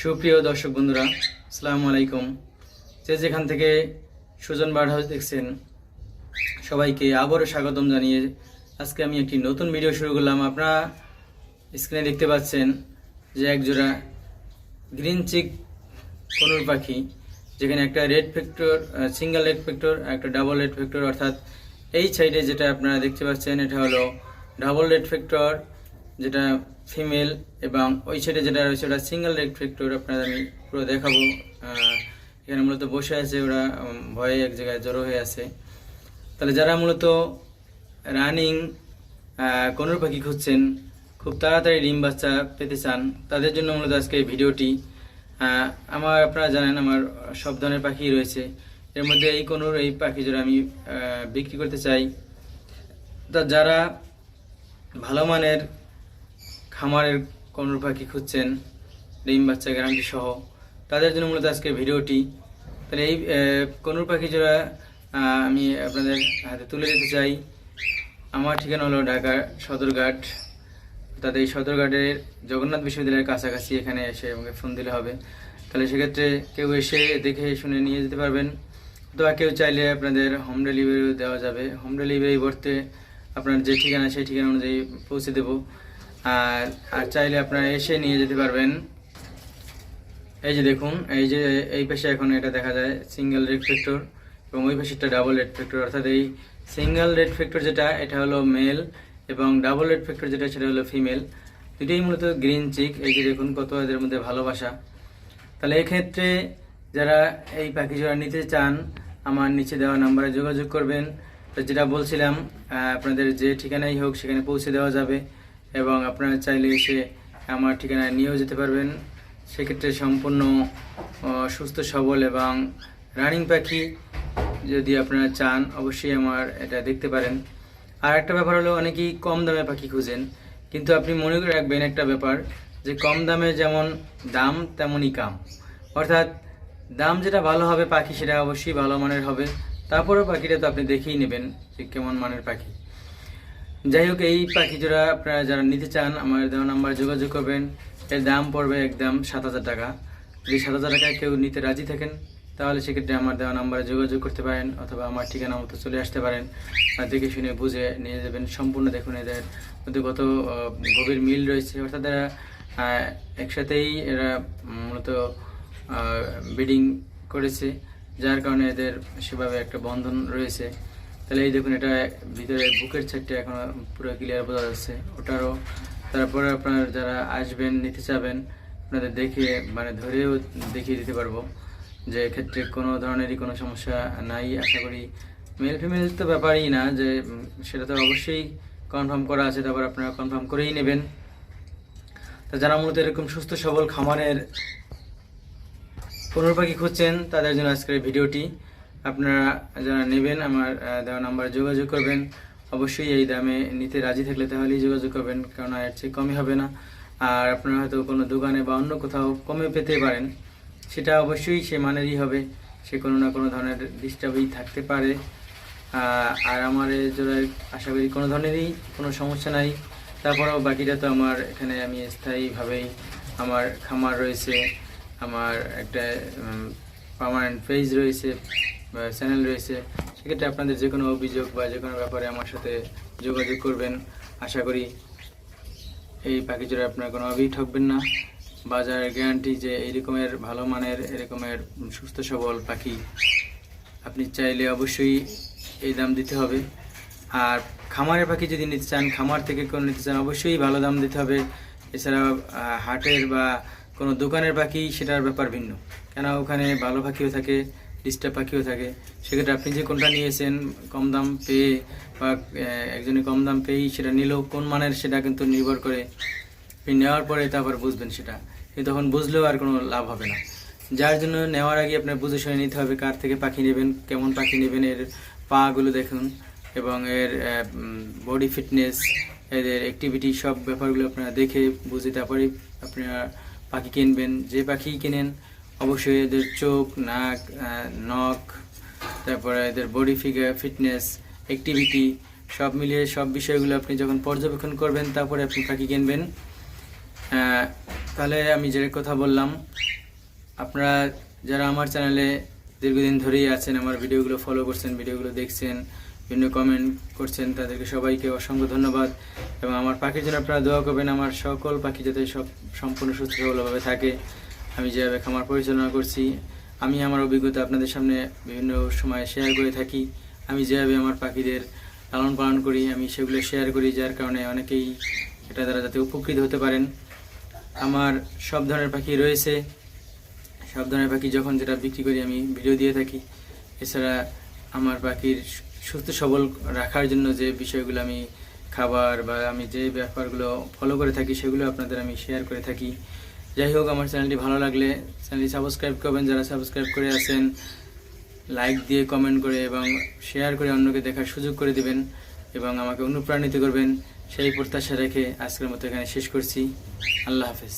সুপ্রিয় দর্শক বন্ধুরা, আসসালামু আলাইকুম। যে যেখান থেকে সুজন বার্ড হাউস দেখছেন, সবাইকে আবারও স্বাগতম জানিয়ে আজকে আমি একটি নতুন ভিডিও শুরু করলাম। আপনারা স্ক্রিনে দেখতে পাচ্ছেন যে একজোড়া গ্রিন চিক কনুর পাখি, যেখানে একটা red factor single red factor একটা ডাবল রেড ফ্যাক্টর অর্থাৎ এই সাইডে যেটা আপনারা দেখতে পাচ্ছেন, এটা হলো ডাবল রেড ফ্যাক্টর যেটা ফিমেল এবং ওই সাইডে যেটা রয়েছে ওটা সিঙ্গেল রেড ফ্যাক্টর আপনাদের আমি পুরো দেখাবো। এখানে মূলত বসে আছে, ওরা ভয়ে এক জায়গায় জড়ো হয়ে আছে। তাহলে যারা মূলত রানিং কনুর পাখি খুঁজছেন, খুব তাড়াতাড়ি ডিম বাচ্চা পেতে চান, তাদের জন্য মূলত আজকে এই ভিডিওটি। আমার, আপনারা জানেন আমার সব ধরনের পাখি রয়েছে। এর মধ্যে এই কনুর, এই পাখি যারা আমি বিক্রি করতে চাই। তা যারা ভালো মানের খামারের কনুর পাখি খুঁজছেন, ডিম বাচ্চা গ্যারান্টি সহ। তাদের জন্য মূলত আজকে ভিডিওটি। তাহলে এই কনুর পাখি যারা আমি আপনাদের হাতে তুলে দিতে চাই। আমার ঠিকানা হলো ঢাকা সদরঘাট। তাদের এই সদরঘাটের জগন্নাথ বিশ্ববিদ্যালয়ের কাছাকাছি এখানে এসে আমাকে ফোন দিলে হবে। তাহলে সেক্ষেত্রে কেউ এসে দেখে শুনে নিয়ে যেতে পারবেন। অথবা কেউ চাইলে আপনাদের হোম ডেলিভারিও দেওয়া যাবে। হোম ডেলিভারি করতে আপনার যে ঠিকানা, সেই ঠিকানা অনুযায়ী পৌঁছে দেবো। আর আর চাইলে আপনারা এসে নিয়ে যেতে পারবেন। এই যে দেখুন, এই যে, এই পাশে এখন এটা দেখা যায় সিঙ্গেল রেড ফ্যাক্টর এবং ওই পাশেটা ডাবল রেড ফ্যাক্টর অর্থাৎ এই সিঙ্গেল রেড ফ্যাক্টর যেটা, এটা হলো মেল এবং ডাবল রেড ফ্যাক্টর যেটা, সেটা হলো ফিমেল দুটোই মূলত গ্রিন চিক এই যে দেখুন কত এদের মধ্যে ভালোবাসা। তাহলে এক্ষেত্রে যারা এই পাখি জোড়া নিতে চান, আমার নিচে দেওয়া নাম্বারে যোগাযোগ করবেন। তো যেটা বলছিলাম আপনাদের যে ঠিকানাই হোক, সেখানে পৌঁছে দেওয়া যাবে। এবং আপনারা চাইলে এসে আমার ঠিকানায় নিয়েও যেতে পারবেন। সেক্ষেত্রে সম্পূর্ণ সুস্থ, সবল এবং রানিং পাখি যদি আপনারা চান, অবশ্যই আমার এটা দেখতে পারেন। আর একটা ব্যাপার হলো, অনেকেই কম দামে পাখি খুঁজেন। কিন্তু আপনি মনে করে রাখবেন একটা ব্যাপার, যে কম দামে যেমন দাম, তেমনই কাম। অর্থাৎ দাম যেটা ভালো হবে পাখি, সেটা অবশ্যই ভালো মানের হবে। তারপরেও পাখিটা তো আপনি দেখেই নেবেন, যে কেমন মানের পাখি। যাই হোক এই পাখি জোড়া আপনারা যারা নিতে চান, আমার দেওয়া নাম্বার যোগাযোগ করবেন। এর দাম পড়বে একদম সাত হাজার টাকা। যদি সাত হাজার টাকায় কেউ নিতে রাজি থাকেন, তাহলে সেক্ষেত্রে আমার দেওয়া নাম্বারে যোগাযোগ করতে পারেন, অথবা আমার ঠিকানা মতো চলে আসতে পারেন। দেখে শুনে বুঝে নিয়ে যাবেন। সম্পূর্ণ দেখুন এদের মধ্যে কত গভীর মিল রয়েছে। অর্থাৎ এরা একসাথেই এরা মূলত ব্রিডিং করেছে, যার কারণে এদের সেভাবে একটা বন্ধন রয়েছে। তাহলে এই দেখুন, এটা ভিতরে বুকের সাইডটা এখন পুরো ক্লিয়ার বোঝা যাচ্ছে। ওটারও, তারপরে আপনার যারা আসবেন, নিতে চাবেন, আপনাদের দেখে মানে ধরেও দেখিয়ে দিতে পারব যে এক্ষেত্রে কোনো ধরনেরই কোনো সমস্যা নাই, আশা করি। মেল ফিমেল তো ব্যাপারই না, যে সেটা তো অবশ্যই কনফার্ম করা আছে, তারপর আপনারা কনফার্ম করেই নেবেন। তা যারা মূলত এরকম সুস্থ, সবল খামারের পনেরো পাখি খুঁজছেন, তাদের জন্য আজকের ভিডিওটি। আপনারা যারা নেবেন আমার দেওয়া নাম্বারে যোগাযোগ করবেন। অবশ্যই এই দামে নিতে রাজি থাকলে তাহলেই যোগাযোগ করবেন, কারণ এর চেয়ে কমই হবে না। আর আপনারা হয়তো কোনো দোকানে বা অন্য কোথাও কমে পেতে পারেন। সেটা অবশ্যই সে মানেরই হবে। সে কোনো না কোনো ধরনের ডিস্টার্বই থাকতে পারে। আর আমার জোড়ায় আশা করি কোনো ধরনেরই কোনো সমস্যা নাই। তারপরেও বাকিটা তো আমার এখানে আমি স্থায়ীভাবেই আমার খামার রয়েছে। আমার একটা পার্মানেন্ট পেজ রয়েছে। চ্যানেল রয়েছে, সেক্ষেত্রে আপনাদের যে কোনো অভিযোগ বা যে কোনো ব্যাপারে আমার সাথে যোগাযোগ করবেন। আশা করি এই পাখি জোড়া আপনার কোনো অভিযোগ ঠকবেন না। বাজারের গ্যারান্টি যে এই রকমের ভালো মানের, এরকমের সুস্থ সবল পাখি আপনি চাইলে অবশ্যই এই দাম দিতে হবে। আর খামারের পাখি যদি নিতে চান, খামার থেকে কোনো নিতে চান, অবশ্যই ভালো দাম দিতে হবে। এছাড়া হাটের বা কোনো দোকানের পাখি, সেটার ব্যাপার ভিন্ন। কেন? ওখানে ভালো পাখিও থাকে ডিস্টার্ব পাখিও থাকে। সেক্ষেত্রে আপনি যে কোনটা নিয়েছেন, কম দাম পেয়ে বা একজনে কম দাম পেয়েই সেটা নিলেও কোন মানের সেটা কিন্তু নির্ভর করে। আপনি নেওয়ার পরে তারপর বুঝবেন সেটা। কিন্তু তখন বুঝলেও আর কোনো লাভ হবে না। যার জন্য নেওয়ার আগে আপনার বুঝে শুনে নিতে হবে কার থেকে পাখি নেবেন, কেমন পাখি নেবেন, এর পাগুলো দেখুন এবং এর বডি ফিটনেস এদের অ্যাক্টিভিটি সব ব্যাপারগুলো আপনারা দেখে বুঝে তারপরে আপনারা পাখি কিনবেন। যে পাখি কিনেন অবশ্যই এদের চোখ, নাক নখ, তারপরে এদের বডি ফিগার ফিটনেস অ্যাক্টিভিটি সব মিলিয়ে সব বিষয়গুলো আপনি যখন পর্যবেক্ষণ করবেন, তারপরে আপনি পাখি কিনবেন। তাহলে আমি যে কথা বললাম, আপনারা যারা আমার চ্যানেলে দীর্ঘদিন ধরেই আছেন, আমার ভিডিওগুলো ফলো করছেন, ভিডিওগুলো দেখছেন, বিভিন্ন কমেন্ট করছেন, তাদেরকে সবাইকে অসংখ্য ধন্যবাদ। এবং আমার পাখির জন্য আপনারা দোয়া করবেন, আমার সকল পাখি যাতে সব সম্পূর্ণ সুস্থ থাকে। আমি যেভাবে খামার পরিচালনা করছি, আমি আমার অভিজ্ঞতা আপনাদের সামনে বিভিন্ন সময় শেয়ার করে থাকি। আমি যেভাবে আমার পাখিদের লালন পালন করি, আমি সেগুলো শেয়ার করি, যার কারণে অনেকেই এটা দ্বারা যাতে উপকৃত হতে পারেন। আমার সব ধরনের পাখি রয়েছে। সব ধরনের পাখি যখন যেটা বিক্রি করি, আমি ভিডিও দিয়ে থাকি। এছাড়া আমার পাখির সুস্থ সবল রাখার জন্য যে বিষয়গুলো আমি খাবার বা আমি যে ব্যাপারগুলো ফলো করে থাকি, সেগুলো আপনাদের আমি শেয়ার করে থাকি। যাই হোক, আমার চ্যানেলটি ভালো লাগলে চ্যানেলটি সাবস্ক্রাইব করবেন। যারা সাবস্ক্রাইব করে আছেন লাইক দিয়ে কমেন্ট করে এবং শেয়ার করে অন্যকে দেখার সুযোগ করে দিবেন এবং আমাকে অনুপ্রাণিত করবেন। সেই প্রত্যাশা রেখে আজকের মতো এখানে শেষ করছি। আল্লাহ হাফেজ।